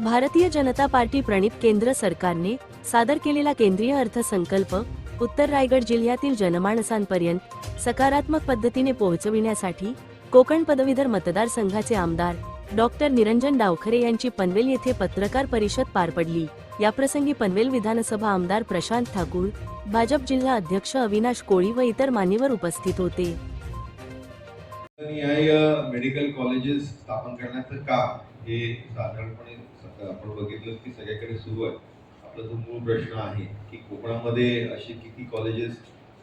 Bharatiya Janata party प्रणित केंद्र सरकारने सादर केलेला केंद्रीय अर्थसंकल्प उत्तर रायगड जिल्ह्यातील जनमानसांपर्यंत सकारात्मक पद्धतीने पोहोचविण्यासाठी कोकण पदवीधर मतदारसंघाचे आमदार डॉक्टर निरंजन डावखरे यांची पनवेल येथे पत्रकार परिषद पार पडली. याप्रसंगी पनवेल विधानसभा आमदार प्रशांत ठाकूर भाजप जिल्हा अध्यक्ष अविनाश कोळी व इतर मान्यवर उपस्थित होते. मेडिकल कॉलेजेस स्थापन करण्याचं काम हे साधारणपणे आपण बघितलं की सगळ्याकडे सुरू आहे. आपला जो मूळ प्रश्न आहे की कोकणामध्ये असे किती कॉलेजेस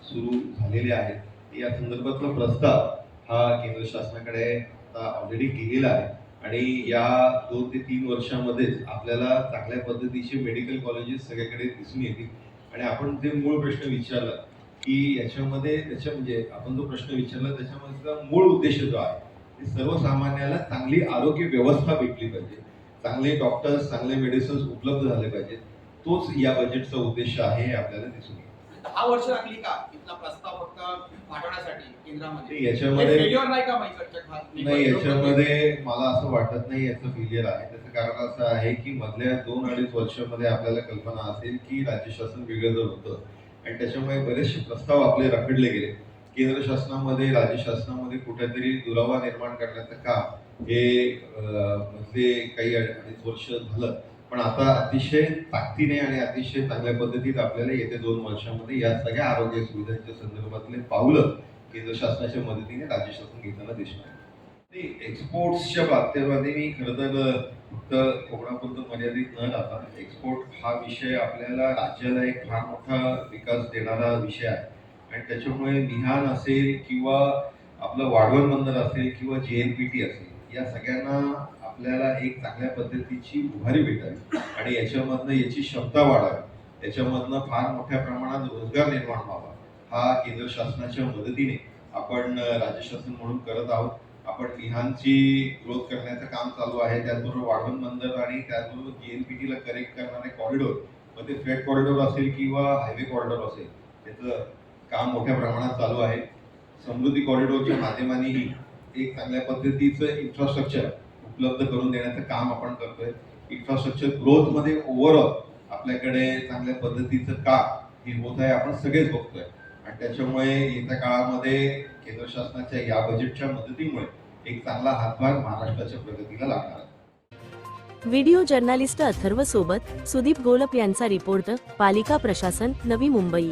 सुरू झालेले आहेत या संदर्भातला प्रस्ताव हा केंद्र शासनाकडे आता ऑलरेडी केलेला आहे. आणि या दोन ते तीन वर्षामध्येच आपल्याला चांगल्या पद्धतीचे मेडिकल कॉलेजेस सगळ्याकडे दिसून येतील. आणि आपण जे मूळ प्रश्न विचारला की याच्यामध्ये त्याच्या म्हणजे आपण जो प्रश्न विचारला त्याच्यामधला मूळ उद्देश जो आहे ते सर्वसामान्याला चांगली आरोग्य व्यवस्था भेटली पाहिजे. चांगले डॉक्टर्स चांगले मेडिसिन्स उपलब्ध झाले पाहिजेत तोच या बजेटचा उद्देश आहे हे आपल्याला दिसून येईल. दहा वर्ष लागली का इथला प्रस्ताव फक्त पाठवण्यासाठी केंद्रामध्ये? याच्यामध्ये फेल्युअर नाही का माहिती नाही याच्यामध्ये मला असं वाटत नाही याचं फेलियर आहे. त्याचं कारण असं आहे की मधल्या दोन अडीच वर्षामध्ये आपल्याला कल्पना असेल की राज्य शासन वेगळं जर होतं आणि त्याच्यामुळे बरेचसे प्रस्ताव आपले रखडले गेले. केंद्र शासनामध्ये राज्य शासनामध्ये कुठेतरी दुरावा निर्माण करण्याचं काम हे मधले म्हणजे काही अडीच वर्ष झालं पण आता अतिशय ताकदीने आणि अतिशय चांगल्या पद्धतीत आपल्याला येत्या दोन वर्षामध्ये या सगळ्या आरोग्य सुविधांच्या संदर्भातले पावलं केंद्र शासनाच्या मदतीने राज्य शासन घेताना दिसणार आहे. ते एक्सपोर्ट्सच्या बाबतीमध्ये मी खरं तर फक्त कोकणापुरतं मर्यादित न राहता एक्सपोर्ट हा विषय आपल्याला राज्याला एक फार मोठा विकास देणारा विषय आहे आणि त्याच्यामुळे निहान असेल किंवा आपलं वाढवण बंदर असेल किंवा जे एन पी टी असेल या सगळ्यांना आपल्याला एक चांगल्या पद्धतीची उभारी भेटावी. आणि याच्यामधनं याची क्षमता वाढावी. याच्यामधनं फार मोठ्या प्रमाणात रोजगार निर्माण व्हावा. हा केंद्र शासनाच्या मदतीने आपण राज्य शासन म्हणून करत आहोत. आपण मिहानची ग्रोथ करण्याचं काम चालू आहे. त्याचबरोबर वाढवण बंदर आणि त्याचबरोबर जीएनपीटीला करेक्ट करणारे कॉरिडोर मग ते फ्रेट कॉरिडोर असेल किंवा हायवे कॉरिडोर असेल त्याचं काम मोठ्या प्रमाणात चालू आहे. समृद्धी कॉरिडोरच्या माध्यमानेही एक चांगल्या पद्धतीचं इन्फ्रास्ट्रक्चर उपलब्ध करून देण्याचं काम आपण करतोय. इन्फ्रास्ट्रक्चर ग्रोथमध्ये ओव्हरऑल आपल्याकडे चांगल्या पद्धतीचं काम हे होत आहे आपण सगळेच बघतोय. आणि त्याच्यामुळे येत्या काळामध्ये केंद्र शासनाच्या या बजेटच्या मदतीमुळे एक चांगला हातभार महाराष्ट्राच्या प्रगतीला लागणार व्हिडिओ जर्नालिस्ट अथर्व सोबत सुदीप गोलप यांचा रिपोर्ट पालिका प्रशासन नवी मुंबई.